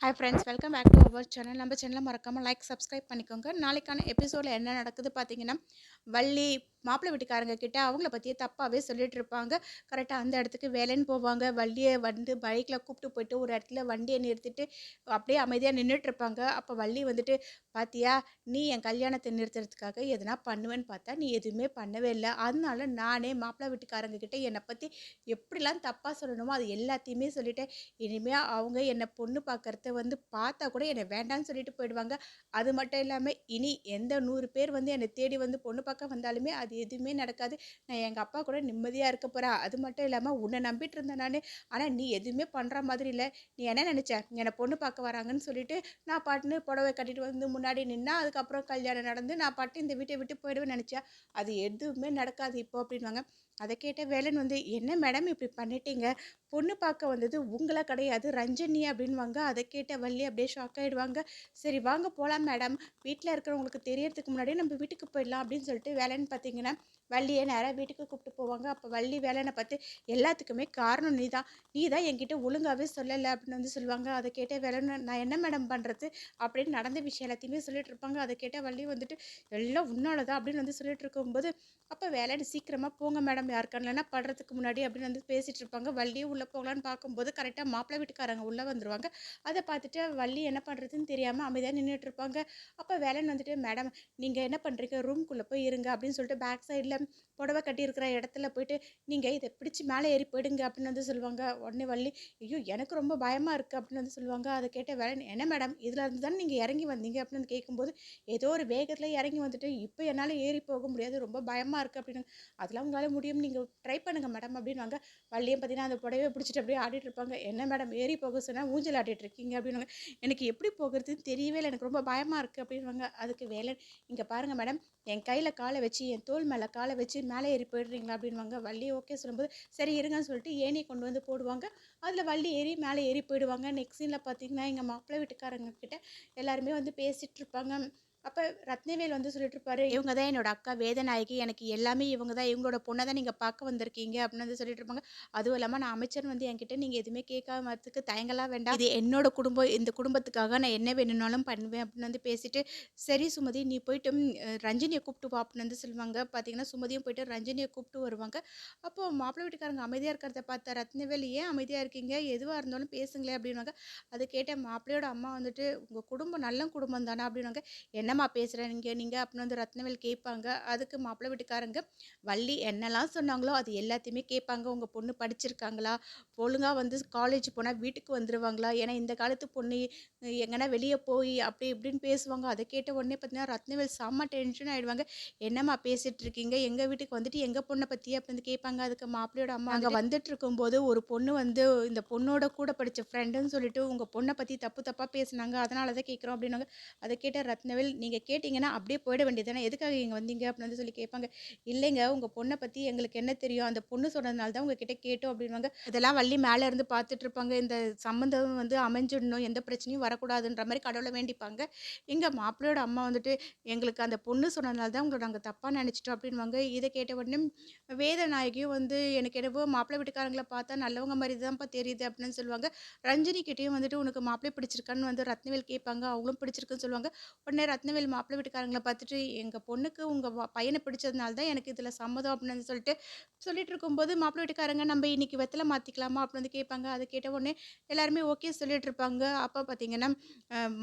Hi friends welcome back to our channel நம்ம சேனலை மறக்காமல் லைக் சப்ஸ்கிரைப் பண்ணிக்கோங்க. நாளைக்கான எபிசோடில் என்ன நடக்குது பார்த்தீங்கன்னா வள்ளி மாப்பிள்ளை வீட்டுக்காரங்க கிட்ட அவங்கள பற்றியே தப்பாகவே சொல்லிட்டு இருப்பாங்க. கரெக்டாக அந்த இடத்துக்கு வேலைன்னு போவாங்க. வள்ளியை வந்து பைக்கில் கூப்பிட்டு போயிட்டு ஒரு இடத்துல வண்டியை நிறுத்திட்டு அப்படியே அமைதியாக நின்றுட்டு இருப்பாங்க. அப்போ வள்ளி வந்துட்டு பாத்தியா நீ என் கல்யாணத்தை நிறுத்துறதுக்காக எதனா பண்ணுவேன்னு பார்த்தா நீ எதுவுமே பண்ணவே இல்லை. அதனால நானே மாப்பிள்ளை வீட்டுக்காரங்க கிட்ட என்னை பற்றி எப்படிலாம் தப்பாக சொல்லணுமோ அது எல்லாத்தையுமே சொல்லிட்டேன். இனிமேல் அவங்க என்னை பொண்ணு பார்க்கறத வந்து பார்த்தா கூட என்னை வேண்டாம்னு சொல்லிட்டு போயிடுவாங்க. அது மட்டும் இல்லாமல் இனி எந்த நூறு பேர் வந்து என்னை தேடி வந்து பொண்ணு பார்க்க வந்தாலுமே அது எதுவுமே நடக்காது. நான் எங்கள் அப்பா கூட நிம்மதியாக இருக்க போகிறா அது மட்டும் இல்லாமல் உன்னை நம்பிட்டு இருந்தேன் நான். ஆனால் நீ எதுவுமே பண்ணுற மாதிரி இல்லை. நீ என்ன நினச்ச? என்னை பொண்ணு பார்க்க வராங்கன்னு சொல்லிட்டு நான் பாட்டுன்னு புடவை கட்டிட்டு வந்து முன்னாடி நின்னா அதுக்கப்புறம் கல்யாணம் நடந்து நான் பாட்டு இந்த வீட்டை விட்டு போயிடுவேன் நினச்சேன் அது எதுவுமே நடக்காது இப்போ அப்படின்வாங்க அதை கேட்ட வேலன் வந்து என்ன மேடம் இப்படி பண்ணிட்டீங்க? பொண்ணு பார்க்க வந்தது உங்களை கிடையாது ரஞ்சனி அப்படின்வாங்க அதை கேட்ட வள்ளி அப்படியே ஷாக் ஆகிடுவாங்க சரி வாங்க போகலாம் மேடம். வீட்டில் இருக்கிறவங்களுக்கு தெரியறதுக்கு முன்னாடியே நம்ம வீட்டுக்கு போயிடலாம் அப்படின்னு சொல்லிட்டு வேலைன்னு பார்த்தீங்கன்னா வள்ளியை நேராக வீட்டுக்கு கூப்பிட்டு போவாங்க. அப்போ வள்ளி வேலைனை பார்த்து எல்லாத்துக்குமே காரணம் நீ தான் நீ தான் என்கிட்ட ஒழுங்காகவே சொல்லலை அப்படின்னு வந்து சொல்லுவாங்க. அதை கேட்ட வேலைன்னு நான் என்ன மேடம் பண்ணுறது அப்படின்னு நடந்த விஷயம் எல்லாத்தையுமே சொல்லிட்டு இருப்பாங்க. அதை கேட்ட வள்ளி வந்துட்டு எல்லாம் உன்னால தான் அப்படின்னு வந்து சொல்லிட்டு இருக்கும்போது அப்போ வேலைன்னு சீக்கிரமாக போங்க மேடம். யாருக்கான படுறதுக்கு முன்னாடி அப்படின்னு வந்து பேசிகிட்டு இருப்பாங்க. வள்ளியும் உள்ளே போகலான்னு பார்க்கும்போது கரெக்டாக மாப்பிள்ளை வீட்டுக்காரங்க உள்ளே வந்துருவாங்க. அதை பார்த்துட்டு வள்ளி என்ன பண்ணுறதுன்னு தெரியாமல் அமைதியாக நின்றுட்டு இருப்பாங்க. அப்போ வேலைன்னு வந்துட்டு மேடம் நீங்கள் என்ன பண்ணுறீங்க ரூம்குள்ளே போய் இருங்க அப்படின்னு சொல்லிட்டு பேக் சைடில் புடவை கட்டியிருக்கிற இடத்துல போயிட்டு நீங்கள் இதை பிடிச்சி மேலே ஏறி போயிடுங்க அப்படின்னு வந்து சொல்லுவாங்க. உடனே வள்ளி ஐயோ எனக்கு ரொம்ப பயமாக இருக்குது அப்படின்னு வந்து சொல்லுவாங்க. அதை கேட்ட வேலை என்ன மேடம் இதில் இருந்து தானே நீங்கள் இறங்கி வந்தீங்க? அப்படின்னு வந்து கேட்கும்போது ஏதோ ஒரு வேகத்தில் இறங்கி வந்துட்டு இப்போ என்னால் ஏறி போக முடியாது ரொம்ப பயமாக இருக்குது அப்படின்னு அதெல்லாம் உங்களால் முடியும் நீங்கள் ட்ரை பண்ணுங்கள் மேடம் அப்படின்வாங்க வள்ளியும் பார்த்தீங்கன்னா அந்த புடவை பிடிச்சிட்டு அப்படியே ஆடிட்டு இருப்பாங்க. என்ன மேடம் ஏறி போக சொன்னால் ஊஞ்சல் ஆடிட்டு இருக்கீங்க? அப்படின்வாங்க எனக்கு எப்படி போகிறதுன்னு தெரியவே இல்லை எனக்கு ரொம்ப பயமாக இருக்குது அப்படின்வாங்க அதுக்கு வேலை இங்கே பாருங்கள் மேடம் என் கையில் காலை வச்சு என் தோல் மேலே காலை வச்சு மேலே ஏறி போயிடுறீங்களா அப்படின்வாங்க வள்ளி ஓகே சொல்லும்போது சரி இருங்கன்னு சொல்லிட்டு ஏணி கொண்டு வந்து போடுவாங்க. அதில் வள்ளி ஏறி மேலே ஏறி போயிடுவாங்க. நெக்ஸ்ட் சீனில் பார்த்தீங்கன்னா எங்கள் மாப்பிள்ளை வீட்டுக்காரங்க கிட்ட எல்லாருமே வந்து பேசிகிட்டு இருப்பாங்க. அப்போ ரத்னவேல் வந்து சொல்லிட்டு இருப்பாரு இவங்க தான் என்னோட அக்கா வேதநாயகி. எனக்கு எல்லாமே இவங்க தான். இவங்களோட பொண்ணை தான் நீங்கள் பார்க்க வந்திருக்கீங்க. அப்படின்னு வந்து சொல்லிட்டு இருப்பாங்க அதுவும் இல்லாமல் நான் அமைச்சர் வந்து என்கிட்ட நீங்கள் எதுவுமே கேட்காமத்துக்கு தயங்கலாம் வேண்டாம். இது என்னோட குடும்பம். இந்த குடும்பத்துக்காக நான் என்ன வேணும்னாலும் பண்ணுவேன் அப்படின்னு வந்து பேசிட்டு சரி சுமதி நீ போயிட்டு ரஞ்சினியை கூப்பிட்டு வா. அப்படின்னு வந்து சொல்லுவாங்க. பார்த்தீங்கன்னா சுமதியும் போயிட்டு ரஞ்சினியை கூப்பிட்டு வருவாங்க. அப்போ மாப்பிள்ளை வீட்டுக்காரங்க அமைதியாக இருக்கிறத பார்த்த ரத்னவேல் ஏன் அமைதியாக இருக்கீங்க? எதுவாக இருந்தாலும் பேசுங்களேன். அப்படின்னாங்க அதை கேட்ட மாப்பிள்ளையோட அம்மா வந்துட்டு உங்கள் குடும்பம் நல்ல குடும்பம் தானே. அப்படின்வாங்க என்னம்மா பேசுகிறீங்க நீங்கள் அப்படின்னு வந்து ரத்னவேல் கேட்பாங்க அதுக்கு மாப்பிள்ளை வீட்டுக்காரங்க வள்ளி என்னெல்லாம் சொன்னாங்களோ அது எல்லாத்தையுமே கேட்பாங்க உங்கள் பொண்ணு படிச்சிருக்காங்களா? ஒழுங்காக வந்து காலேஜ் போனால் வீட்டுக்கு வந்துடுவாங்களா ஏன்னா இந்த காலத்து பொண்ணு எங்கன்னா வெளியே போய் அப்படி இப்படின்னு பேசுவாங்க. அதை கேட்ட உடனே பார்த்தீங்கன்னா ரத்னவேல் செம்ம டென்ஷன் ஆகிடுவாங்க என்னம்மா பேசிட்டு இருக்கீங்க? எங்கள் வீட்டுக்கு வந்துட்டு எங்கள் பொண்ணை பற்றி அப்படின்னு கேட்பாங்க அதுக்கு மாப்பிள்ளையோட அம்மா அங்கே வந்துட்டு இருக்கும்போது ஒரு பொண்ணு வந்து இந்த பொண்ணோட கூட படித்த ஃப்ரெண்டுன்னு சொல்லிட்டு உங்கள் பொண்ணை பற்றி தப்பு தப்பாக பேசுனாங்க. அதனால தான் கேட்குறோம் அப்படின்னாங்க. அதை கேட்ட ரத்னவேல் நீங்கள் கேட்டிங்கன்னா அப்படியே போயிட வேண்டியது தானே எதுக்காக இங்கே வந்தீங்க? அப்படின்னு வந்து சொல்லி கேட்பாங்க. இல்லைங்க உங்கள் பொண்ணை பற்றி எங்களுக்கு என்ன தெரியும்? அந்த பொண்ணு சொன்னதுனால தான் உங்ககிட்ட கேட்டோம் அப்படின்வாங்க இதெல்லாம் வள்ளி மேலே இருந்து பார்த்துட்டு இருப்பாங்க. இந்த சம்மந்தம் வந்து அமைஞ்சிடணும் எந்த பிரச்சனையும் வரக்கூடாதுன்ற மாதிரி கடவுளை வேண்டிப்பாங்க. எங்கள் மாப்பிள்ளையோட அம்மா வந்துட்டு எங்களுக்கு அந்த பொண்ணு சொன்னதுனால தான் உங்களை நாங்கள் தப்பாக நினச்சிட்டோம் அப்படின்வாங்க இதை கேட்ட உடனே வேதநாயகியும் வந்து எனக்கு என்னவோ மாப்பிள்ளை வீட்டுக்காரங்களை பார்த்தா நல்லவங்க மாதிரி தான்ப்பா தெரியுது அப்படின்னு சொல்லுவாங்க. ரஞ்சினி கிட்டேயும் வந்துட்டு உனக்கு மாப்பிள்ளை பிடிச்சிருக்கான்னு வந்து ரத்னவேல் கேட்பாங்க. அவங்களும் பிடிச்சிருக்குன்னு சொல்லுவாங்க. உடனே ரத்னவேல் மாப்பிள்ளை வீட்டுக்காரங்களை பார்த்துட்டு எங்கள் பொண்ணுக்கு உங்கள் பையனை பிடிச்சதுனால தான் எனக்கு இதில் சம்மதம் அப்படின்னு சொல்லிட்டு சொல்லிட்டு இருக்கும்போது மாப்பிள்ளை வீட்டுக்காரங்க நம்ம இன்றைக்கி வெத்தலை மாற்றிக்கலாமா அப்படின்னு வந்து கேட்பாங்க. அதை கேட்ட உடனே எல்லாருமே ஓகே சொல்லிட்டு இருப்பாங்க. அப்போ பார்த்தீங்கன்னா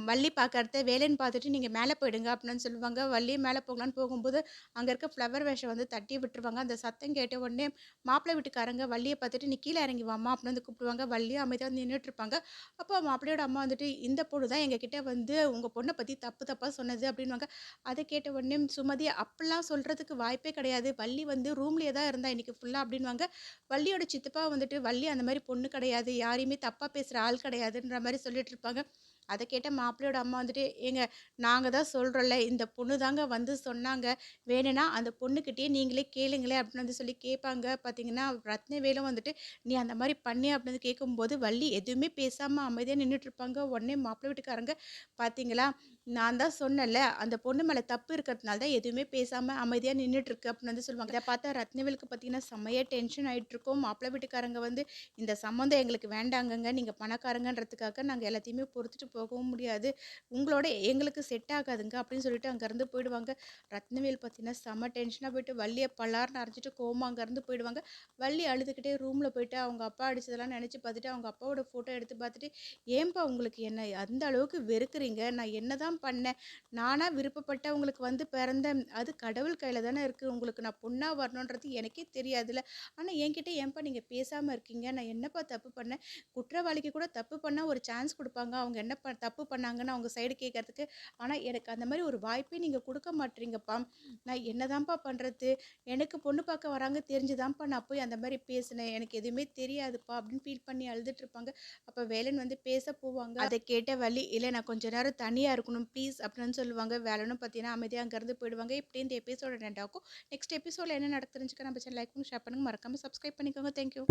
வள்ளி பார்க்கறத வேலைன்னு பார்த்துட்டு நீங்கள் மேலே போயிடுங்க அப்படின்னு சொல்லுவாங்க. வள்ளி மேலே போகலான்னு போகும்போது அங்கே இருக்க ஃப்ளவர் வேஷம் வந்து தட்டி விட்டுருவாங்க. அந்த சத்தம் கேட்ட உடனே மாப்பிள்ளை வீட்டுக்காரங்க வள்ளியை பார்த்துட்டு நீ கீழே இறங்கி வாமா அப்படின்னு வந்து கூப்பிடுவாங்க. வள்ளியும் அமைதியாக வந்து நின்றுட்டுருப்பாங்க அப்போ மாப்பிள்ளையோட அம்மா வந்துட்டு இந்த பொண்ணு தான் எங்ககிட்ட வந்து உங்கள் பொண்ணை பற்றி தப்பு தப்பாக சொன்னது அப்படின்வாங்க அதை கேட்ட உடனே சுமதி அப்படிலாம் சொல்கிறதுக்கு வாய்ப்பே கிடையாது. வள்ளி வந்து ரூம்லேயே தான் இருந்தா இன்னைக்கு ஃபுல்லாக அப்படின்வாங்க வள்ளியோட சித்தப்பா வந்துட்டு வள்ளி அந்த மாதிரி பொண்ணு கிடையாது. யாரையுமே தப்பாக பேசுகிற ஆள் கிடையாதுன்ற மாதிரி சொல்லிட்டு இருப்பாங்க. அதை கேட்ட மாப்பிள்ளையோட அம்மா வந்துட்டு ஏங்க நாங்கள் தான் சொல்கிறோம்ல இந்த பொண்ணு தாங்க வந்து சொன்னாங்க. வேணும்னா அந்த பொண்ணுக்கிட்டேயே நீங்களே கேளுங்களேன் அப்படின்னு வந்து சொல்லி கேட்பாங்க. பார்த்தீங்கன்னா ரத்னவேலும் வந்துட்டு நீ அந்த மாதிரி பண்ணி அப்படின்னு கேட்கும்போது வள்ளி எதுவுமே பேசாமல் அமைதியாக நின்றுட்டு இருப்பாங்க. உடனே மாப்பிள்ளை வீட்டுக்காரங்க பார்த்தீங்களா நான் தான் சொன்னேன்ல அந்த பொண்ணு மேலே தப்பு இருக்கிறதுனால தான் எதுவுமே பேசாமல் அமைதியாக நின்றுட்டுருக்கு அப்படின்னு வந்து சொல்லுவாங்க. இதை பார்த்தா ரத்னவேலுக்கு பார்த்தீங்கன்னா செம்மையாக டென்ஷன் ஆகிட்டு இருக்கோம் மாப்பிள்ளை வீட்டுக்காரங்க வந்து இந்த சம்மந்தம் எங்களுக்கு வேண்டாங்கங்க. நீங்கள் பணக்காரங்கன்றதுக்காக நாங்கள் எல்லாத்தையுமே பொறுத்துட்டு போகவும் முடியாது. உங்களோட எங்களுக்கு செட் ஆகாதுங்க. அப்படின்னு சொல்லிட்டு அங்கேருந்து போயிடுவாங்க. ரத்னவேல் பார்த்தீங்கன்னா செம்ம டென்ஷனாக போயிட்டு வள்ளியை பல்லார்னு அரைஞ்சிட்டு கோமா அங்கேருந்து போயிடுவாங்க. வள்ளி அழுதுகிட்டே ரூமில் போயிட்டு அவங்க அப்பா அடிச்சதெல்லாம் நினச்சி பார்த்துட்டு அவங்க அப்பாவோட ஃபோட்டோ எடுத்து பார்த்துட்டு ஏன்பா உங்களுக்கு என்ன அந்த அளவுக்கு வெறுக்கிறீங்க? நான் என்ன தான் பண்ணேன். நானாக விருப்பப்பட்ட உங்களுக்கு வந்து பிறந்தேன் அது கடவுள் கையில் தானே இருக்குது உங்களுக்கு நான் பொண்ணாக வரணுன்றது எனக்கே தெரியாதுல்ல. ஆனால் என்கிட்ட ஏன்பா நீங்கள் பேசாமல் இருக்கீங்க? நான் என்னப்பா தப்பு பண்ணேன்? குற்றவாளிக்கு கூட தப்பு பண்ணால் ஒரு சான்ஸ் கொடுப்பாங்க. அவங்க என்ன ப தப்பு பண்ணாங்கன்னு அவங்க சைடு கேட்கறதுக்கு ஆனால் எனக்கு அந்த மாதிரி ஒரு வாய்ப்பே நீங்கள் கொடுக்க மாட்டீங்கப்பா. நான் என்னதான்ப்பா பண்ணுறது எனக்கு பொண்ணு பார்க்க வராங்க தெரிஞ்சுதான்ப்பா நான் போய் அந்த மாதிரி பேசினேன். எனக்கு எதுவுமே தெரியாதுப்பா அப்படின்னு ஃபீல் பண்ணி அழுதுட்டு இருப்பாங்க. அப்போ வேலன் வந்து பேச போவாங்க. அதை கேட்ட வழி இல்லை நான் கொஞ்ச நேரம் தனியாக இருக்கணும். ப்ளீஸ் அப்படின்னு சொல்லுவாங்க. வேலைன்னு பார்த்தீங்கன்னா அமைதியாக அங்கேருந்து போயிடுவாங்க. இப்படி இந்த எபிசோட ரெண்டாகும் நெக்ஸ்ட் எபிசோடில் என்ன நடக்குதுன்னு நம்ம சேனல் லைக் பண்ணி ஷேர் பண்ணுங்க. மறக்காமல் சப்ஸ்கிரைப் பண்ணிக்கோங்க. தேங்க்யூ